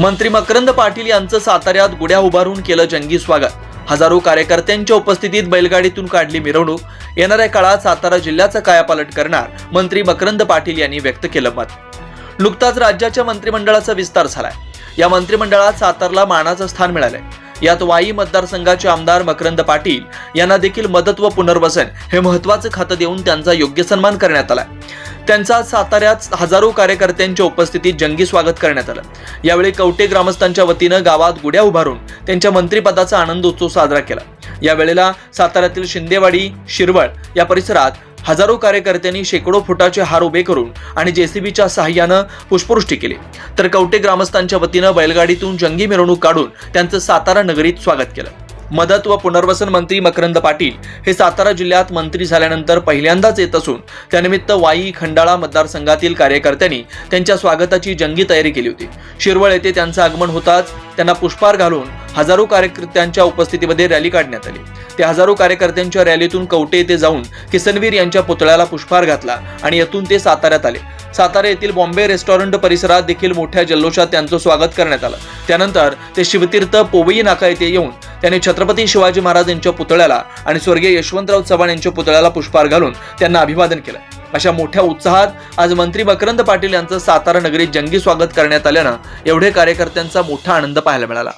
मंत्री मकरंद पाटील यांचं साताऱ्यात गुड्या उभारून केलं जंगी स्वागत. हजारो कार्यकर्त्यांच्या उपस्थितीत बैलगाडीतून काढली मिरवणूक. येणाऱ्या काळात सातारा जिल्ह्याचा कायापालट करणार मंत्री मकरंद पाटील यांनी व्यक्त केलं मत. नुकताच राज्याच्या मंत्रिमंडळाचा विस्तार झालाय. या मंत्रिमंडळात सातारला मानाचं स्थान मिळालंय. यात वाई मतदारसंघाचे आमदार मकरंद पाटील यांना देखील मदत व पुनर्वसन हे महत्वाचं खातं देऊन त्यांचा योग्य सन्मान करण्यात आलाय. त्यांचा साताऱ्यात हजारो कार्यकर्त्यांच्या उपस्थितीत जंगी स्वागत करण्यात आलं. यावेळी कवटे ग्रामस्थांच्या वतीनं गावात गुड्या उभारून त्यांच्या मंत्रिपदाचा आनंद उत्सव साजरा केला. यावेळेला साताऱ्यातील शिंदेवाडी शिरवळ या परिसरात हजारो कार्यकर्त्यांनी शेकडो फुटाचे हार उभे करून आणि जेसीबीच्या सहाय्यानं पुष्पवृष्टी केली. तर कवटे ग्रामस्थांच्या वतीनं बैलगाडीतून जंगी मिरवणूक काढून त्यांचं सातारा नगरीत स्वागत केलं. मदत व पुनर्वसन मंत्री मकरंद पाटील हे सातारा जिल्ह्यात मंत्री झाल्यानंतर पहिल्यांदाच येत असून त्यानिमित्त वाई खंडाळा मतदारसंघातील कार्यकर्त्यांनी त्यांच्या स्वागताची जंगी तयारी केली होती. शिरवळ येथे त्यांचं आगमन होताच त्यांना पुष्पहार घालून हजारो कार्यकर्त्यांच्या उपस्थितीमध्ये रॅली काढण्यात आली. त्या हजारो कार्यकर्त्यांच्या रॅलीतून कवटे येथे जाऊन किसनवीर यांच्या पुतळ्याला पुष्पहार घातला आणि यातून ते साताऱ्यात आले. सातारा येथील बॉम्बे रेस्टॉरंट परिसरात देखील मोठ्या जल्लोषात त्यांचं स्वागत करण्यात आलं. त्यानंतर ते शिवतीर्थ पोवई नाका येथे येऊन त्यांनी छत्रपती शिवाजी महाराज यांच्या पुतळ्याला आणि स्वर्गीय यशवंतराव चव्हाण यांच्या पुतळ्याला पुष्पहार घालून त्यांना अभिवादन केलं. अशा मोठ्या उत्साहात आज मंत्री मकरंद पाटील यांचं सातारा नगरीत जंगी स्वागत करण्यात आल्यानं एवढे कार्यकर्त्यांचा मोठा आनंद पाहायला मिळाला.